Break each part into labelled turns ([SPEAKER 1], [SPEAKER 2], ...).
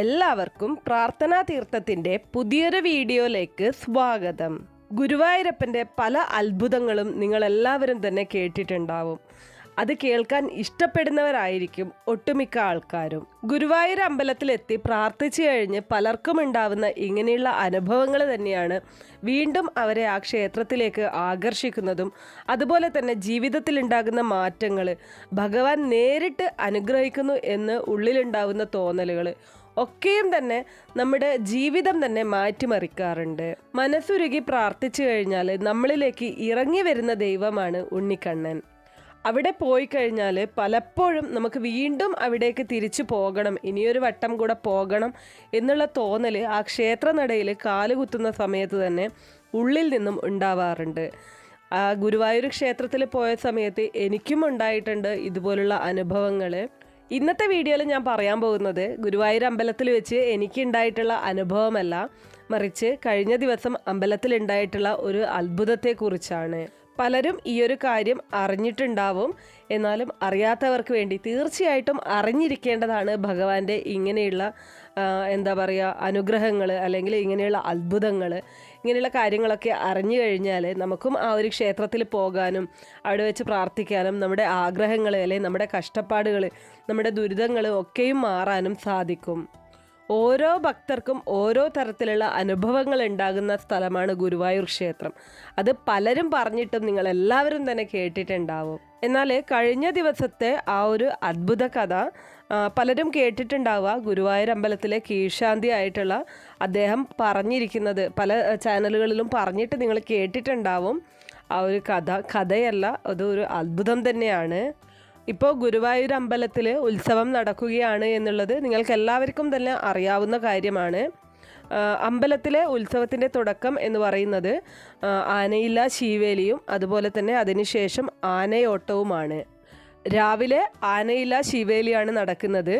[SPEAKER 1] എല്ലാവർക്കും പ്രാർത്ഥനാ തീർത്ഥത്തിന്റെ പുതിയൊരു വീഡിയോയിലേക്ക് സ്വാഗതം. ഗുരുവായൂരപ്പന്റെ പല അത്ഭുതങ്ങളും നിങ്ങളെല്ലാവരും തന്നെ കേട്ടിട്ടുണ്ടാവും. അത് കേൾക്കാൻ ഇഷ്ടപ്പെടുന്നവരായിരിക്കും ഒട്ടുമിക്ക ആൾക്കാരും. ഗുരുവായൂർ അമ്പലത്തിലെത്തി പ്രാർത്ഥിച്ചു കഴിഞ്ഞ് പലർക്കും ഉണ്ടാവുന്ന ഇങ്ങനെയുള്ള അനുഭവങ്ങൾ തന്നെയാണ് വീണ്ടും അവരെ ആ ക്ഷേത്രത്തിലേക്ക് ആകർഷിക്കുന്നതും അതുപോലെ തന്നെ ജീവിതത്തിൽ ഉണ്ടാകുന്ന മാറ്റങ്ങൾ. ഭഗവാൻ നേരിട്ട് അനുഗ്രഹിക്കുന്നു എന്ന് ഉള്ളിലുണ്ടാവുന്ന തോന്നലുകൾ. ഒക്കെയും തന്നെ നമ്മുടെ ജീവിതം തന്നെ മാറ്റിമറിക്കാറുണ്ട്. മനസ്സുരുകി പ്രാർത്ഥിച്ചു കഴിഞ്ഞാൽ നമ്മളിലേക്ക് ഇറങ്ങി വരുന്ന ദൈവമാണ് ഉണ്ണിക്കണ്ണൻ. അവിടെ പോയി കഴിഞ്ഞാൽ പലപ്പോഴും നമുക്ക് വീണ്ടും അവിടേക്ക് തിരിച്ചു പോകണം ഇനിയൊരു വട്ടം കൂടെ പോകണം എന്നുള്ള തോന്നൽ ആ ക്ഷേത്രനടയിൽ കാലുകുത്തുന്ന സമയത്ത് തന്നെ ഉള്ളിൽ നിന്നും ഉണ്ടാവാറുണ്ട്. ആ ഗുരുവായൂർ ക്ഷേത്രത്തിൽ പോയ സമയത്ത് എനിക്കും ഉണ്ടായിട്ടുണ്ട് ഇതുപോലുള്ള അനുഭവങ്ങൾ ഇന്നത്തെ വീഡിയോയിൽ ഞാൻ പറയാൻ പോകുന്നത് ഗുരുവായൂർ അമ്പലത്തിൽ വെച്ച് എനിക്കുണ്ടായിട്ടുള്ള അനുഭവമല്ല. മറിച്ച് കഴിഞ്ഞ ദിവസം അമ്പലത്തിൽ ഉണ്ടായിട്ടുള്ള ഒരു അത്ഭുതത്തെക്കുറിച്ചാണ്. പലരും ഈ ഒരു കാര്യം അറിഞ്ഞിട്ടുണ്ടാവും. എന്നാലും അറിയാത്തവർക്ക് വേണ്ടി തീർച്ചയായിട്ടും അറിഞ്ഞിരിക്കേണ്ടതാണ് ഭഗവാന്റെ ഇങ്ങനെയുള്ള എന്താ പറയുക അനുഗ്രഹങ്ങൾ അല്ലെങ്കിൽ ഇങ്ങനെയുള്ള അത്ഭുതങ്ങൾ ഇങ്ങനെയുള്ള കാര്യങ്ങളൊക്കെ അറിഞ്ഞു കഴിഞ്ഞാൽ നമുക്കും ആ ഒരു ക്ഷേത്രത്തിൽ പോകാനും അവിടെ വെച്ച് പ്രാർത്ഥിക്കാനും നമ്മുടെ ആഗ്രഹങ്ങൾ അല്ലെങ്കിൽ നമ്മുടെ കഷ്ടപ്പാടുകൾ നമ്മുടെ ദുരിതങ്ങൾ ഒക്കെയും മാറാനും സാധിക്കും. ഓരോ ഭക്തർക്കും ഓരോ തരത്തിലുള്ള അനുഭവങ്ങൾ ഉണ്ടാകുന്ന സ്ഥലമാണ് ഗുരുവായൂർ ക്ഷേത്രം. അത് പലരും പറഞ്ഞിട്ടും നിങ്ങൾ എല്ലാവരും തന്നെ കേട്ടിട്ടുണ്ടാവും. എന്നാൽ കഴിഞ്ഞ ദിവസത്തെ ആ ഒരു അത്ഭുത കഥ പലരും കേട്ടിട്ടുണ്ടാവുക. ഗുരുവായൂർ അമ്പലത്തിലെ കീഴ്ശാന്തി ആയിട്ടുള്ള അദ്ദേഹം പറഞ്ഞിരിക്കുന്നത് പല ചാനലുകളിലും പറഞ്ഞിട്ട് നിങ്ങൾ കേട്ടിട്ടുണ്ടാവും. ആ ഒരു കഥ കഥയല്ല അതൊരു അത്ഭുതം തന്നെയാണ്. ഇപ്പോൾ ഗുരുവായൂർ അമ്പലത്തിൽ ഉത്സവം നടക്കുകയാണ് എന്നുള്ളത് നിങ്ങൾക്ക് എല്ലാവർക്കും തന്നെ അറിയാവുന്ന കാര്യമാണ്. അമ്പലത്തിലെ ഉത്സവത്തിന്റെ തുടക്കം എന്ന് പറയുന്നത് ആനയില്ല ശീവേലിയും അതുപോലെ തന്നെ അതിനുശേഷം ആനയോട്ടവുമാണ്. രാവിലെ ആനയില്ല ശീവേലിയാണ് നടക്കുന്നത്.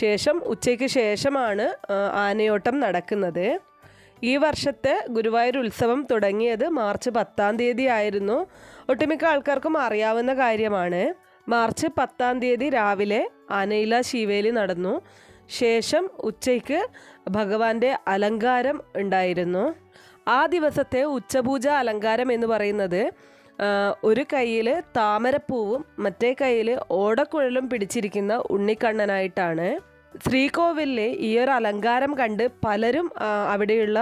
[SPEAKER 1] ശേഷം ഉച്ചയ്ക്ക് ശേഷമാണ് ആനയോട്ടം നടക്കുന്നത്. ഈ വർഷത്തെ ഗുരുവായൂർ ഉത്സവം തുടങ്ങിയത് മാർച്ച് പത്താം തീയതി ആയിരുന്നു. ഒട്ടുമിക്ക ആൾക്കാർക്കും അറിയാവുന്ന കാര്യമാണ്. മാർച്ച് പത്താം തീയതി രാവിലെ ആനയില ശിവേലി നടന്നു. ശേഷം ഉച്ചയ്ക്ക് ഭഗവാന്റെ അലങ്കാരം ഉണ്ടായിരുന്നു. ആ ദിവസത്തെ ഉച്ചപൂജ അലങ്കാരം എന്ന് പറയുന്നത് ഒരു കയ്യിൽ താമരപ്പൂവും മറ്റേ കയ്യിൽ ഓടക്കുഴലും പിടിച്ചിരിക്കുന്ന ഉണ്ണിക്കണ്ണനായിട്ടാണ്. ശ്രീകോവിലിലെ ഈ ഒരു അലങ്കാരം കണ്ട് പലരും അവിടെയുള്ള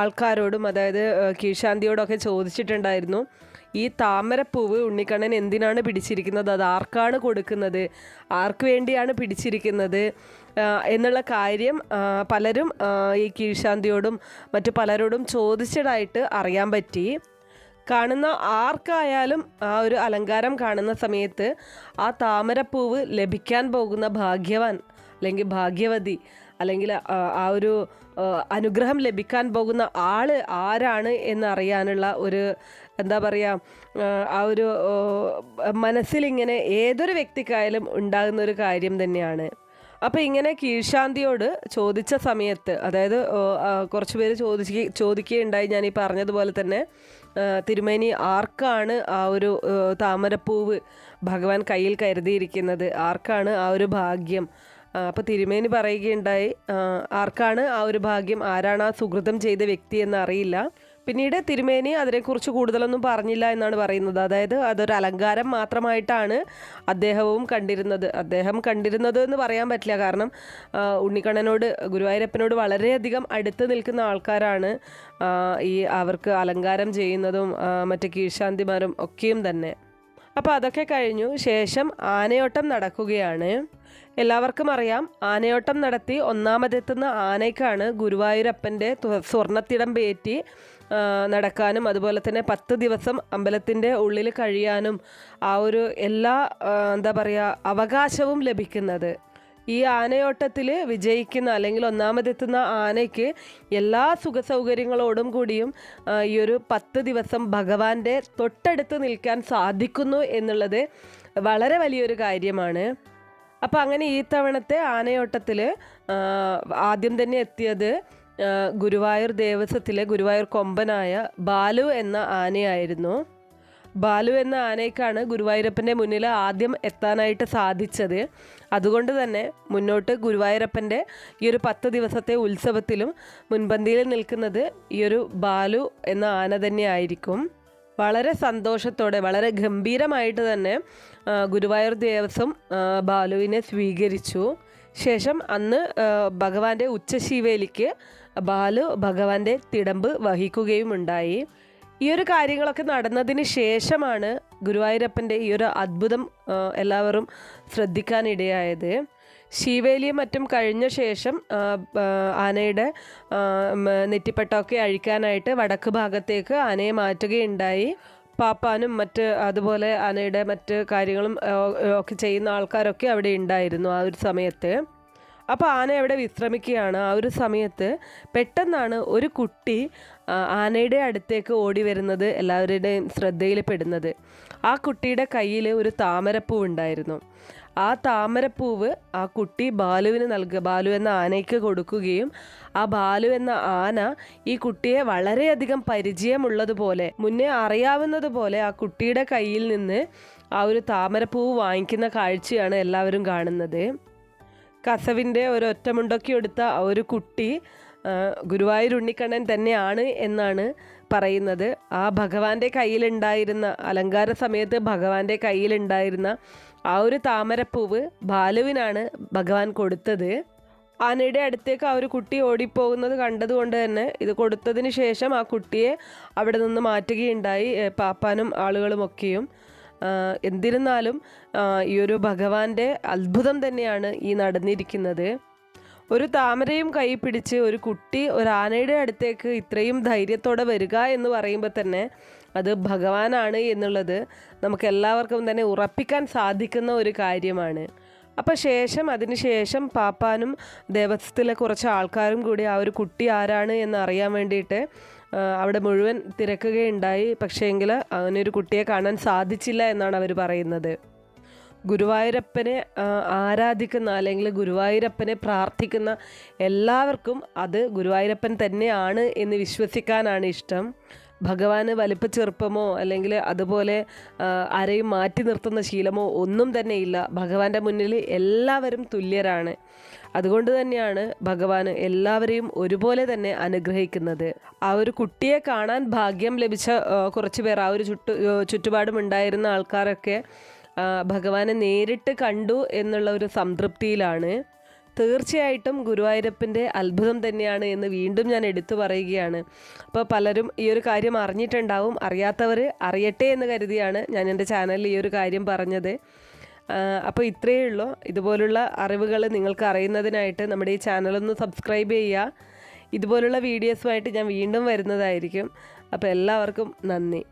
[SPEAKER 1] ആൾക്കാരോടും അതായത് കീഴ്ശാന്തിയോടൊക്കെ ചോദിച്ചിട്ടുണ്ടായിരുന്നു. ഈ താമരപ്പൂവ് ഉണ്ണിക്കണ്ണൻ എന്തിനാണ് പിടിച്ചിരിക്കുന്നത്? അത് ആർക്കാണ് കൊടുക്കുന്നത്? ആർക്ക് വേണ്ടിയാണ് പിടിച്ചിരിക്കുന്നത്? എന്നുള്ള കാര്യം പലരും ഈ കീഴ്ശാന്തിയോടും മറ്റു പലരോടും ചോദിച്ചതായിട്ട് അറിയാൻ പറ്റി. കാണുന്ന ആർക്കായാലും ആ ഒരു അലങ്കാരം കാണുന്ന സമയത്ത് ആ താമരപ്പൂവ് ലഭിക്കാൻ പോകുന്ന ഭാഗ്യവാൻ അല്ലെങ്കിൽ ഭാഗ്യവതി അല്ലെങ്കിൽ ആ, ഒരു അനുഗ്രഹം ലഭിക്കാൻ പോകുന്ന ആൾ ആരാണ് എന്നറിയാനുള്ള ഒരു എന്താ പറയുക ആ ഒരു മനസ്സിലിങ്ങനെ ഏതൊരു വ്യക്തിക്കായാലും ഉണ്ടാകുന്ന ഒരു കാര്യം തന്നെയാണ്. അപ്പോൾ ഇങ്ങനെ കീഴ്ശാന്തിയോട് ചോദിച്ച സമയത്ത് അതായത് കുറച്ച് പേര് ചോദിച്ച് ചോദിക്കുകയുണ്ടായി ഞാൻ ഈ പറഞ്ഞതുപോലെ തന്നെ തിരുമേനി ആർക്കാണ് ആ ഒരു താമരപ്പൂവ് ഭഗവാൻ കയ്യിൽ കരുതിയിരിക്കുന്നത്? ആർക്കാണ് ആ ഒരു ഭാഗ്യം? അപ്പോൾ തിരുമേനി പറയുകയുണ്ടായി ആർക്കാണ് ആ ഒരു ഭാഗ്യം ആരാണ് ആ സുഹൃതം ചെയ്ത വ്യക്തി എന്ന് അറിയില്ല പിന്നീട് തിരുമേനി അതിനെക്കുറിച്ച് കൂടുതലൊന്നും പറഞ്ഞില്ല എന്നാണ് പറയുന്നത്. അതായത് അതൊരു അലങ്കാരം മാത്രമായിട്ടാണ് അദ്ദേഹവും കണ്ടിരുന്നത്. അദ്ദേഹം കണ്ടിരുന്നത് എന്ന് പറയാൻ പറ്റില്ല. കാരണം ഉണ്ണിക്കണ്ണനോട് ഗുരുവായൂരപ്പനോട് വളരെയധികം അടുത്ത് നിൽക്കുന്ന ആൾക്കാരാണ് ഈ അവർക്ക് അലങ്കാരം ചെയ്യുന്നതും മറ്റ് കീഴ്ശാന്തിമാരും ഒക്കെയും തന്നെ. അപ്പോൾ അതൊക്കെ കഴിഞ്ഞു. ശേഷം ആനയോട്ടം നടക്കുകയാണ്. എല്ലാവർക്കും അറിയാം. ആനയോട്ടം നടത്തി ഒന്നാമതെത്തുന്ന ആനയ്ക്കാണ് ഗുരുവായൂരപ്പന്റെ സ്വർണത്തിടം പേറ്റി നടക്കാനും അതുപോലെ തന്നെ പത്ത് ദിവസം അമ്പലത്തിന്റെ ഉള്ളിൽ കഴിയാനും ആ ഒരു എല്ലാ എന്താ പറയുക അവകാശവും ലഭിക്കുന്നത്. ഈ ആനയോട്ടത്തിൽ വിജയിക്കുന്ന അല്ലെങ്കിൽ ഒന്നാമതെത്തുന്ന ആനയ്ക്ക് എല്ലാ സുഖ സൗകര്യങ്ങളോടും കൂടിയും ഈ ഒരു പത്ത് ദിവസം ഭഗവാന്റെ തൊട്ടടുത്ത് നിൽക്കാൻ സാധിക്കുന്നു എന്നുള്ളത് വളരെ വലിയൊരു കാര്യമാണ്. അപ്പോൾ അങ്ങനെ ഈ തവണത്തെ ആനയോട്ടത്തിൽ ആദ്യം തന്നെ എത്തിയത് ഗുരുവായൂർ ദേവസ്വത്തിലെ ഗുരുവായൂർ കൊമ്പനായ ബാലു എന്ന ആനയായിരുന്നു. ബാലു എന്ന ആനയ്ക്കാണ് ഗുരുവായൂരപ്പന്റെ മുന്നിൽ ആദ്യം എത്താനായിട്ട് സാധിച്ചത്. അതുകൊണ്ട് തന്നെ മുന്നോട്ട് ഗുരുവായൂരപ്പന്റെ ഈ ഒരു പത്ത് ദിവസത്തെ ഉത്സവത്തിലും മുൻപന്തിയിൽ നിൽക്കുന്നത് ഈ ഒരു ബാലു എന്ന ആന തന്നെയായിരിക്കും. വളരെ സന്തോഷത്തോടെ വളരെ ഗംഭീരമായിട്ട് തന്നെ ഗുരുവായൂർ ദേവസ്വം ബാലുവിനെ സ്വീകരിച്ചു. ശേഷം അന്ന് ഭഗവാന്റെ ഉച്ചശീവേലിക്ക് ബാലു ഭഗവാന്റെ തിടമ്പ് വഹിക്കുകയും ഉണ്ടായി ഈ ഒരു കാര്യങ്ങളൊക്കെ നടന്നതിന് ശേഷമാണ് ഗുരുവായൂരപ്പന്റെ ഈ ഒരു അത്ഭുതം എല്ലാവരും ശ്രദ്ധിക്കാനിടയായത്. ശീവേലിയും മറ്റും കഴിഞ്ഞ ശേഷം ആനയുടെ നെറ്റിപ്പട്ടമൊക്കെ അഴിക്കാനായിട്ട് വടക്ക് ഭാഗത്തേക്ക് ആനയെ മാറ്റുകയുണ്ടായി. പാപ്പാനും മറ്റ് അതുപോലെ ആനയുടെ മറ്റ് കാര്യങ്ങളും ഒക്കെ ചെയ്യുന്ന ആൾക്കാരൊക്കെ അവിടെ ഉണ്ടായിരുന്നു ആ ഒരു സമയത്ത്. അപ്പോൾ ആന അവിടെ വിശ്രമിക്കുകയാണ്. ആ ഒരു സമയത്ത് പെട്ടെന്നാണ് ഒരു കുട്ടി ആനയുടെ അടുത്തേക്ക് ഓടി വരുന്നത് എല്ലാവരുടെയും ശ്രദ്ധയിൽ പെടുന്നത് ആ കുട്ടിയുടെ കയ്യിൽ ഒരു താമരപ്പൂ ഉണ്ടായിരുന്നു. ആ താമരപ്പൂവ് ആ കുട്ടി ബാലുവിന് നൽകുക ബാലു എന്ന ആനയ്ക്ക് കൊടുക്കുകയും ആ ബാലു എന്ന ആന ഈ കുട്ടിയെ വളരെയധികം പരിചയമുള്ളതുപോലെ മുന്നേ അറിയാവുന്നതുപോലെ ആ കുട്ടിയുടെ കയ്യിൽ നിന്ന് ആ ഒരു താമരപ്പൂവ് വാങ്ങിക്കുന്ന കാഴ്ചയാണ് എല്ലാവരും കാണുന്നത്. കസവിന്റെ ഒരു ഒറ്റമുണ്ടൊക്കെ എടുത്ത ആ ഒരു കുട്ടി ഗുരുവായൂർ ഉണ്ണിക്കണ്ണൻ തന്നെയാണ് എന്നാണ് പറയുന്നത്. ആ ഭഗവാന്റെ കയ്യിലുണ്ടായിരുന്ന അലങ്കാര സമയത്ത് ഭഗവാന്റെ കയ്യിലുണ്ടായിരുന്ന ആ ഒരു താമരപ്പൂവ് ബാലുവിനാണ് ഭഗവാൻ കൊടുത്തത്. ആനയുടെ അടുത്തേക്ക് ആ ഒരു കുട്ടി ഓടിപ്പോകുന്നത് കണ്ടതുകൊണ്ട് തന്നെ ഇത് കൊടുത്തതിന് ശേഷം ആ കുട്ടിയെ അവിടെ നിന്ന് മാറ്റുകയുണ്ടായി പാപ്പാനും ആളുകളുമൊക്കെയും എന്തിരുന്നാലും ഈ ഒരു ഭഗവാന്റെ അത്ഭുതം തന്നെയാണ് ഈ നടന്നിരിക്കുന്നത്. ഒരു താമരയും കൈ പിടിച്ച് ഒരു കുട്ടി ഒരു ആനയുടെ അടുത്തേക്ക് ഇത്രയും ധൈര്യത്തോടെ വരിക എന്ന് പറയുമ്പോൾ തന്നെ അത് ഭഗവാനാണ് എന്നുള്ളത് നമുക്ക് എല്ലാവർക്കും തന്നെ ഉറപ്പിക്കാൻ സാധിക്കുന്ന ഒരു കാര്യമാണ്. അപ്പോൾ ശേഷം അതിനുശേഷം പാപ്പാനും ദേവസ്വത്തിലെ കുറച്ച് ആൾക്കാരും കൂടി ആ ഒരു കുട്ടി ആരാണ് എന്ന് അറിയാൻ വേണ്ടിയിട്ട് അവിടെ മുഴുവൻ തിരക്കുകയുണ്ടായി. പക്ഷേങ്കിൽ അങ്ങനെ ഒരു കുട്ടിയെ കാണാൻ സാധിച്ചില്ല എന്നാണ് അവർ പറയുന്നത്. ഗുരുവായൂരപ്പനെ ആരാധിക്കുന്ന അല്ലെങ്കിൽ ഗുരുവായൂരപ്പനെ പ്രാർത്ഥിക്കുന്ന എല്ലാവർക്കും അത് ഗുരുവായൂരപ്പൻ തന്നെയാണ് എന്ന് വിശ്വസിക്കാനാണ് ഇഷ്ടം. ഭഗവാന് വലിപ്പ ചെറുപ്പമോ അല്ലെങ്കിൽ അതുപോലെ ആരെയും മാറ്റി നിർത്തുന്ന ശീലമോ ഒന്നും തന്നെ ഇല്ല. ഭഗവാന്റെ മുന്നിൽ എല്ലാവരും തുല്യരാണ്. അതുകൊണ്ട് തന്നെയാണ് ഭഗവാൻ എല്ലാവരെയും ഒരുപോലെ തന്നെ അനുഗ്രഹിക്കുന്നത്. ആ ഒരു കുട്ടിയെ കാണാൻ ഭാഗ്യം ലഭിച്ച കുറച്ച് പേർ ആ ഒരു ചുറ്റു ചുറ്റുപാടും ഉണ്ടായിരുന്ന ആൾക്കാരൊക്കെ ഭഗവാനെ നേരിട്ട് കണ്ടു എന്നുള്ള ഒരു സംതൃപ്തിയിലാണ്. തീർച്ചയായിട്ടും ഗുരുവായൂരപ്പന്റെ അത്ഭുതം തന്നെയാണ് എന്ന് വീണ്ടും ഞാൻ എടുത്തു പറയുകയാണ്. അപ്പോൾ പലരും ഈ ഒരു കാര്യം അറിഞ്ഞിട്ടുണ്ടാവും. അറിയാത്തവർ അറിയട്ടെ എന്ന് കരുതിയാണ് ഞാൻ എന്റെ ചാനലിൽ ഈ ഒരു കാര്യം പറഞ്ഞത്. അപ്പോൾ ഇത്രയേ ഉള്ളൂ. ഇതുപോലുള്ള അറിവുകൾ നിങ്ങൾക്ക് അറിയുന്നതിനായിട്ട് നമ്മുടെ ഈ ചാനലൊന്ന് സബ്സ്ക്രൈബ് ചെയ്യുക. ഇതുപോലുള്ള വീഡിയോസുമായിട്ട് ഞാൻ വീണ്ടും വരുന്നതായിരിക്കും. അപ്പോൾ എല്ലാവർക്കും നന്ദി.